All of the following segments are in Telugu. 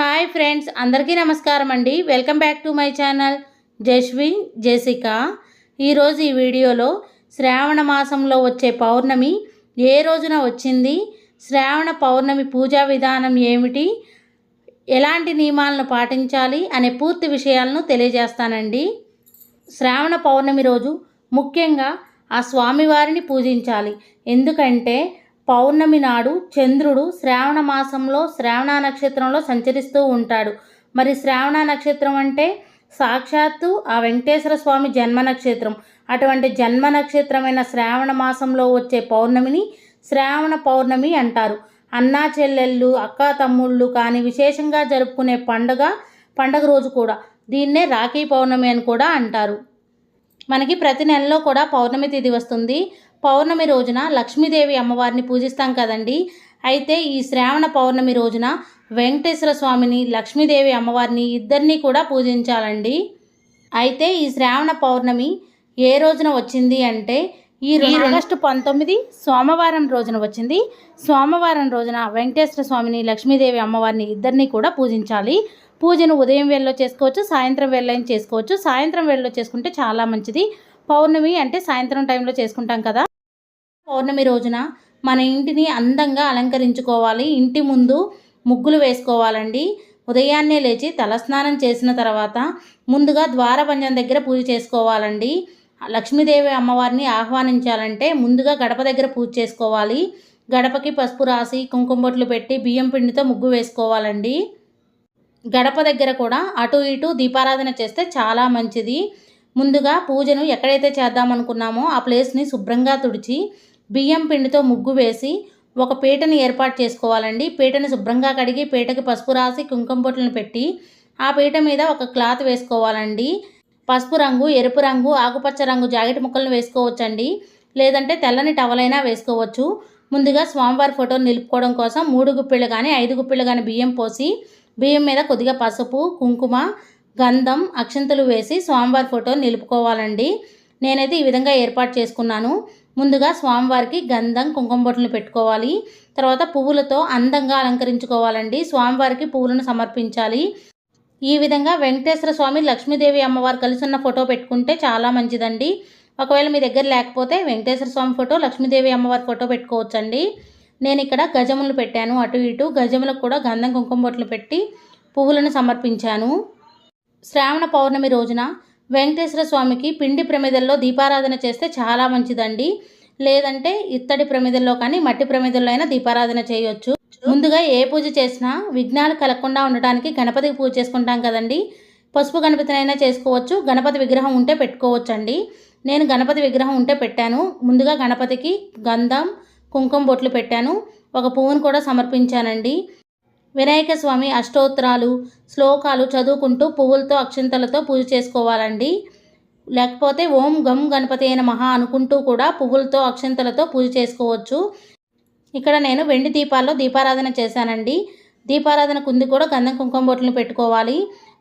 హాయ్ ఫ్రెండ్స్ అందరికీ నమస్కారం అండి. Welcome back to my channel. Jaswin Jessica ఈరోజు ఈ వీడియోలో శ్రావణ మాసంలో వచ్చే పౌర్ణమి ఏ రోజున వచ్చింది? శ్రావణ పౌర్ణమి పూజా విధానం ఏమిటి? ఎలాంటి నియమాలను పాటించాలి అనే పూర్తి విషయాలను తెలియజేస్తానండి. శ్రావణ పౌర్ణమి రోజు ముఖ్యంగా ఆ స్వామివారిని పూజించాలి. ఎందుకంటే పౌర్ణమి నాడు చంద్రుడు శ్రావణ మాసంలో శ్రావణ నక్షత్రంలో సంచరిస్తూ ఉంటాడు. మరి శ్రావణ నక్షత్రం అంటే? సాక్షాత్తు ఆ వెంకటేశ్వర స్వామి జన్మ నక్షత్రం. అటువంటి జన్మ నక్షత్రమైన శ్రావణ మాసంలో వచ్చే పౌర్ణమిని శ్రావణ పౌర్ణమి అంటారు. అన్నా చెల్లెళ్ళు అక్క తమ్ముళ్ళు కానీ విశేషంగా జరుపుకునే పండుగ పండగ రోజు కూడా దీన్నే రాఖీ పౌర్ణమి అని కూడా అంటారు. మనకి ప్రతి నెలలో కూడా పౌర్ణమి తిథి వస్తుంది. పౌర్ణమి రోజున లక్ష్మీదేవి అమ్మవారిని పూజిస్తాం కదండి. అయితే ఈ శ్రావణ పౌర్ణమి రోజున వెంకటేశ్వర స్వామిని లక్ష్మీదేవి అమ్మవారిని ఇద్దరిని కూడా పూజించాలండి. అయితే ఈ శ్రావణ పౌర్ణమి ఏ రోజున వచ్చింది అంటే ఈ ఆగస్టు పంతొమ్మిది సోమవారం రోజున వచ్చింది. సోమవారం రోజున వెంకటేశ్వర స్వామిని లక్ష్మీదేవి అమ్మవారిని ఇద్దరిని కూడా పూజించాలి. పూజను ఉదయం వేళలో చేసుకోవచ్చు సాయంత్రం వేళలో చేసుకోవచ్చు. సాయంత్రం వేళలో చేసుకుంటే చాలా మంచిది. పౌర్ణమి అంటే సాయంత్రం టైంలో చేసుకుంటాం కదా. పౌర్ణమి రోజున మన ఇంటిని అందంగా అలంకరించుకోవాలి. ఇంటి ముందు ముగ్గులు వేసుకోవాలండి. ఉదయాన్నే లేచి తలస్నానం చేసిన తర్వాత ముందుగా ద్వారపంజం దగ్గర పూజ చేసుకోవాలండి. లక్ష్మీదేవి అమ్మవారిని ఆహ్వానించాలంటే ముందుగా గడప దగ్గర పూజ చేసుకోవాలి. గడపకి పసుపు రాసి కుంకుమ బొట్లు పెట్టి బియ్యం పిండితో ముగ్గు వేసుకోవాలండి. గడప దగ్గర కూడా అటు ఇటు దీపారాధన చేస్తే చాలా మంచిది. ముందుగా పూజను ఎక్కడైతే చేద్దామనుకున్నామో ఆ ప్లేస్ని శుభ్రంగా తుడిచి బియ్యం పిండితో ముగ్గు వేసి ఒక పీటను ఏర్పాటు చేసుకోవాలండి. పీటను శుభ్రంగా కడిగి పీటకి పసుపు రాసి కుంకుమ బొట్లను పెట్టి ఆ పీట మీద ఒక క్లాత్ వేసుకోవాలండి. పసుపు రంగు ఎరుపు రంగు ఆకుపచ్చ రంగు జాకెట్ ముక్కలను వేసుకోవచ్చండి. లేదంటే తెల్లని టవలైనా వేసుకోవచ్చు. ముందుగా స్వామివారి ఫోటోను నిలుపుకోవడం కోసం మూడు గుప్పిళ్ళు కానీ ఐదు గుప్పిళ్ళు కానీ బియ్యం పోసి బియ్యం మీద కొద్దిగా పసుపు కుంకుమ గంధం అక్షంతలు వేసి స్వామివారి ఫోటోను నిలుపుకోవాలండి. నేనైతే ఈ విధంగా ఏర్పాటు చేసుకున్నాను. ముందుగా స్వామివారికి గంధం కుంకుమ బొట్లు పెట్టుకోవాలి. తర్వాత పువ్వులతో అందంగా అలంకరించుకోవాలండి. స్వామివారికి పువ్వులను సమర్పించాలి. ఈ విధంగా వెంకటేశ్వర స్వామి లక్ష్మీదేవి అమ్మవారు కలిసి ఉన్న ఫోటో పెట్టుకుంటే చాలా మంచిదండి. ఒకవేళ మీ దగ్గర లేకపోతే వెంకటేశ్వర స్వామి ఫోటో లక్ష్మీదేవి అమ్మవారి ఫోటో పెట్టుకోవచ్చండి. నేను ఇక్కడ గజములు పెట్టాను అటు ఇటు. గజములకు కూడా గంధం కుంకుమ బొట్లు పెట్టి పువ్వులను సమర్పించాను. శ్రావణ పౌర్ణమి రోజున వెంకటేశ్వర స్వామికి పిండి ప్రమిదల్లో దీపారాధన చేస్తే చాలా మంచిదండి. లేదంటే ఇత్తడి ప్రమిదల్లో కానీ మట్టి ప్రమిదల్లో అయినా దీపారాధన చేయొచ్చు. ముందుగా ఏ పూజ చేసినా విఘ్నాలు కలగకుండా ఉండటానికి గణపతికి పూజ చేసుకుంటాం కదండి. పసుపు గణపతినైనా చేసుకోవచ్చు. గణపతి విగ్రహం ఉంటే పెట్టుకోవచ్చు అండి నేను గణపతి విగ్రహం ఉంటే పెట్టాను. ముందుగా గణపతికి గంధం కుంకుమ బొట్లు పెట్టాను. ఒక పువ్వును కూడా సమర్పించానండి. వినాయక స్వామి అష్టోత్తరాలు శ్లోకాలు చదువుకుంటూ పువ్వులతో అక్షంతలతో పూజ చేసుకోవాలండి. లేకపోతే ఓం గం గణపతి అయిన మహా అనుకుంటూ కూడా పువ్వులతో అక్షంతలతో పూజ చేసుకోవచ్చు. ఇక్కడ నేను వెండి దీపాల్లో దీపారాధన చేశానండి. దీపారాధన కుంది కూడా గంధం కుంకుమ బొట్లను పెట్టుకోవాలి.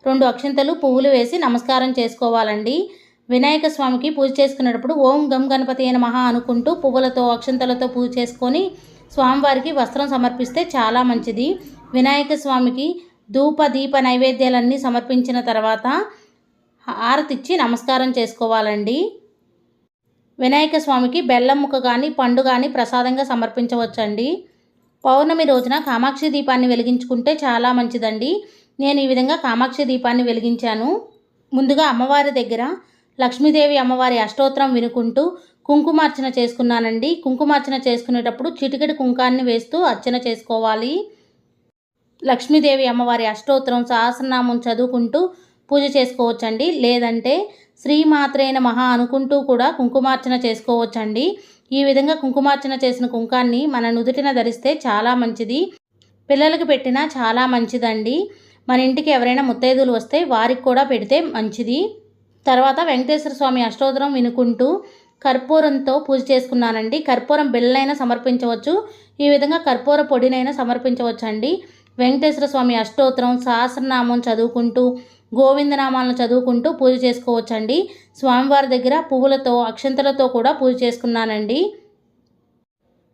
రెండు అక్షంతలు పువ్వులు వేసి నమస్కారం చేసుకోవాలండి. వినాయక స్వామికి పూజ చేసుకునేటప్పుడు ఓం గం గణపతి అయిన మహా అనుకుంటూ పువ్వులతో అక్షంతలతో పూజ చేసుకొని స్వామివారికి వస్త్రం సమర్పిస్తే చాలా మంచిది. వినాయక స్వామికి ధూప దీప నైవేద్యాలన్నీ సమర్పించిన తర్వాత హారతిచ్చి నమస్కారం చేసుకోవాలండి. వినాయక స్వామికి బెల్లం ముక్క కానీ పండు కానీ ప్రసాదంగా సమర్పించవచ్చండి. పౌర్ణమి రోజున కామాక్షి దీపాన్ని వెలిగించుకుంటే చాలా మంచిదండి. నేను ఈ విధంగా కామాక్షి దీపాన్ని వెలిగించాను. ముందుగా అమ్మవారి దగ్గర లక్ష్మీదేవి అమ్మవారి అష్టోత్తరం వినుకుంటూ కుంకుమార్చన చేసుకున్నానండి. కుంకుమార్చన చేసుకునేటప్పుడు చిటికెడు కుంకాన్ని వేస్తూ అర్చన చేసుకోవాలి. లక్ష్మీదేవి అమ్మవారి అష్టోత్తరం సహస్రనామం చదువుకుంటూ పూజ చేసుకోవచ్చండి. లేదంటే శ్రీమాత్రైన మహా అనుకుంటూ కూడా కుంకుమార్చన చేసుకోవచ్చండి. ఈ విధంగా కుంకుమార్చన చేసిన కుంకాన్ని మన నుదుటిన ధరిస్తే చాలా మంచిది. పిల్లలకు పెట్టినా చాలా మంచిదండి. మన ఇంటికి ఎవరైనా ముత్తైదులు వస్తే వారికి కూడా పెడితే మంచిది. తర్వాత వెంకటేశ్వర స్వామి అష్టోత్తరం వినుకుంటూ కర్పూరంతో పూజ చేసుకున్నానండి. కర్పూరం బిళ్ళనైనా సమర్పించవచ్చు. ఈ విధంగా కర్పూర పొడినైనా సమర్పించవచ్చండి. వెంకటేశ్వర స్వామి అష్టోత్తరం సహస్రనామం చదువుకుంటూ గోవిందనామాలను చదువుకుంటూ పూజ చేసుకోవచ్చండి. స్వామివారి దగ్గర పువ్వులతో అక్షంతలతో కూడా పూజ చేసుకున్నానండి.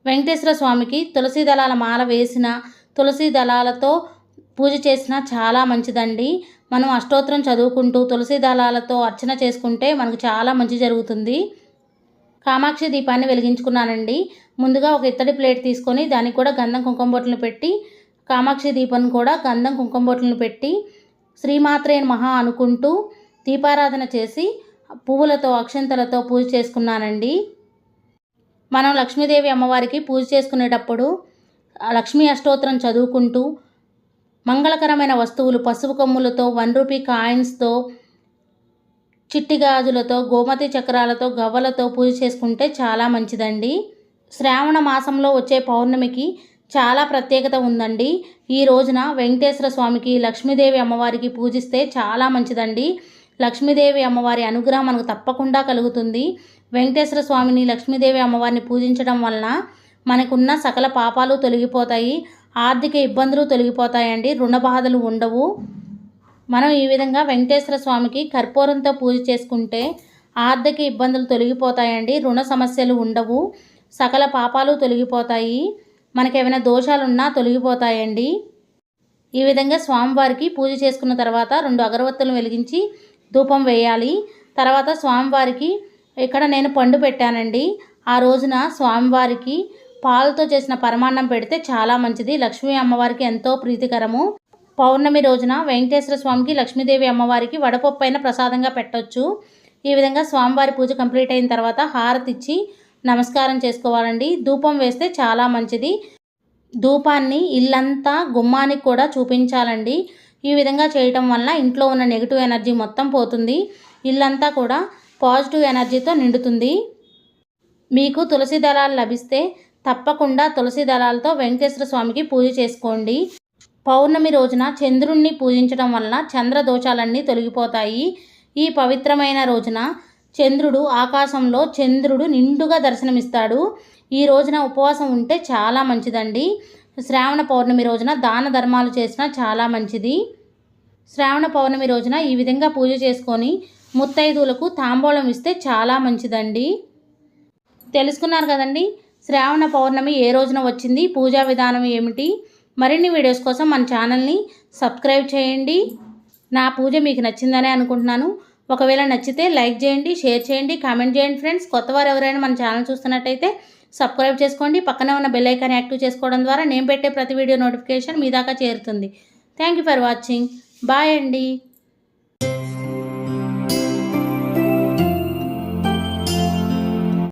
వెంకటేశ్వర స్వామికి తులసి దళాల మాల వేసిన తులసి దళాలతో పూజ చేసినా చాలా మంచిదండి. మనం అష్టోత్తరం చదువుకుంటూ తులసి దళాలతో అర్చన చేసుకుంటే మనకు చాలా మంచి జరుగుతుంది. కామాక్షి దీపాన్ని వెలిగించుకున్నానండి. ముందుగా ఒక ఇత్తడి ప్లేట్ తీసుకొని దానికి కూడా గంధం కుంకుమ బొట్లను పెట్టి కామాక్షి దీపాన్ని కూడా గంధం కుంకుమ బొట్లను పెట్టి శ్రీమాత్రే మహా అనుకుంటూ దీపారాధన చేసి పువ్వులతో అక్షంతలతో పూజ చేసుకున్నానండి. మనం లక్ష్మీదేవి అమ్మవారికి పూజ చేసుకునేటప్పుడు లక్ష్మీ అష్టోత్తరం చదువుకుంటూ మంగళకరమైన వస్తువులు పసుపు కొమ్ములతో వన్ రూపీ కాయిన్స్తో చిట్టి గాజులతో గోమతి చక్రాలతో గవ్వలతో పూజ చేసుకుంటే చాలా మంచిదండి. శ్రావణ మాసంలో వచ్చే పౌర్ణమికి చాలా ప్రత్యేకత ఉందండి. ఈ రోజున వెంకటేశ్వర స్వామికి లక్ష్మీదేవి అమ్మవారికి పూజిస్తే చాలా మంచిదండి. లక్ష్మీదేవి అమ్మవారి అనుగ్రహం మనకు తప్పకుండా కలుగుతుంది. వెంకటేశ్వర స్వామిని లక్ష్మీదేవి అమ్మవారిని పూజించడం వలన మనకున్న సకల పాపాలు తొలగిపోతాయి. ఆర్థిక ఇబ్బందులు తొలగిపోతాయండి. రుణ బాధలు ఉండవు. మనం ఈ విధంగా వెంకటేశ్వర స్వామికి కర్పూరంతో పూజ చేసుకుంటే ఆర్థిక ఇబ్బందులు తొలగిపోతాయండి. రుణ సమస్యలు ఉండవు. సకల పాపాలు తొలగిపోతాయి. మనకేమైనా దోషాలున్నా తొలగిపోతాయండి. ఈ విధంగా స్వామివారికి పూజ చేసుకున్న తర్వాత రెండు అగరవత్తులు వెలిగించి ధూపం వేయాలి. తర్వాత స్వామివారికి ఇక్కడ నేను పండు పెట్టానండి. ఆ రోజున స్వామివారికి పాలతో చేసిన పరమాన్నం పెడితే చాలా మంచిది. లక్ష్మీ అమ్మవారికి ఎంతో ప్రీతికరము. పౌర్ణమి రోజున వెంకటేశ్వర స్వామికి లక్ష్మీదేవి అమ్మవారికి వడపప్పు అయిన ప్రసాదంగా పెట్టొచ్చు. ఈ విధంగా స్వామివారి పూజ కంప్లీట్ అయిన తర్వాత హారతిచ్చి నమస్కారం చేసుకోవాలండి. ధూపం వేస్తే చాలా మంచిది. ధూపాన్ని ఇల్లంతా గుమ్మానికి కూడా చూపించాలండి. ఈ విధంగా చేయటం వల్ల ఇంట్లో ఉన్న నెగిటివ్ ఎనర్జీ మొత్తం పోతుంది. ఇల్లంతా కూడా పాజిటివ్ ఎనర్జీతో నిండుతుంది. మీకు తులసి దళాలు లభిస్తే తప్పకుండా తులసి దళాలతో వెంకటేశ్వర స్వామికి పూజ చేసుకోండి. పౌర్ణమి రోజున చంద్రుణ్ణి పూజించడం వలన చంద్ర దోషాలన్నీ తొలగిపోతాయి. ఈ పవిత్రమైన రోజున చంద్రుడు ఆకాశంలో చంద్రుడు నిండుగా దర్శనమిస్తాడు. ఈ రోజున ఉపవాసం ఉంటే చాలా మంచిదండి. శ్రావణ పౌర్ణమి రోజున దాన ధర్మాలు చేసినా చాలా మంచిది. శ్రావణ పౌర్ణమి రోజున ఈ విధంగా పూజ చేసుకొని ముత్తైదువులకు తాంబూలం ఇస్తే చాలా మంచిదండి. తెలుసుకున్నారు కదండి శ్రావణ పౌర్ణమి ఏ రోజున వచ్చింది పూజా విధానం ఏమిటి? మరిన్ని వీడియోస్ కోసం మన ఛానల్ని సబ్స్క్రైబ్ చేయండి. నా పూజ మీకు నచ్చిందనే అనుకుంటున్నాను. ఒకవేళ నచ్చితే లైక్ చేయండి షేర్ చేయండి కామెంట్ చేయండి ఫ్రెండ్స్. కొత్తవారు ఎవరైనా మన ఛానల్ చూస్తున్నట్టయితే సబ్స్క్రైబ్ చేసుకోండి. పక్కనే ఉన్న బెల్ ఐకాన్ యాక్టివ్ చేసుకోవడం ద్వారా నేను పెట్టే ప్రతి వీడియో నోటిఫికేషన్ మీ దాకా చేరుతుంది. Thank you for watching bye అండి.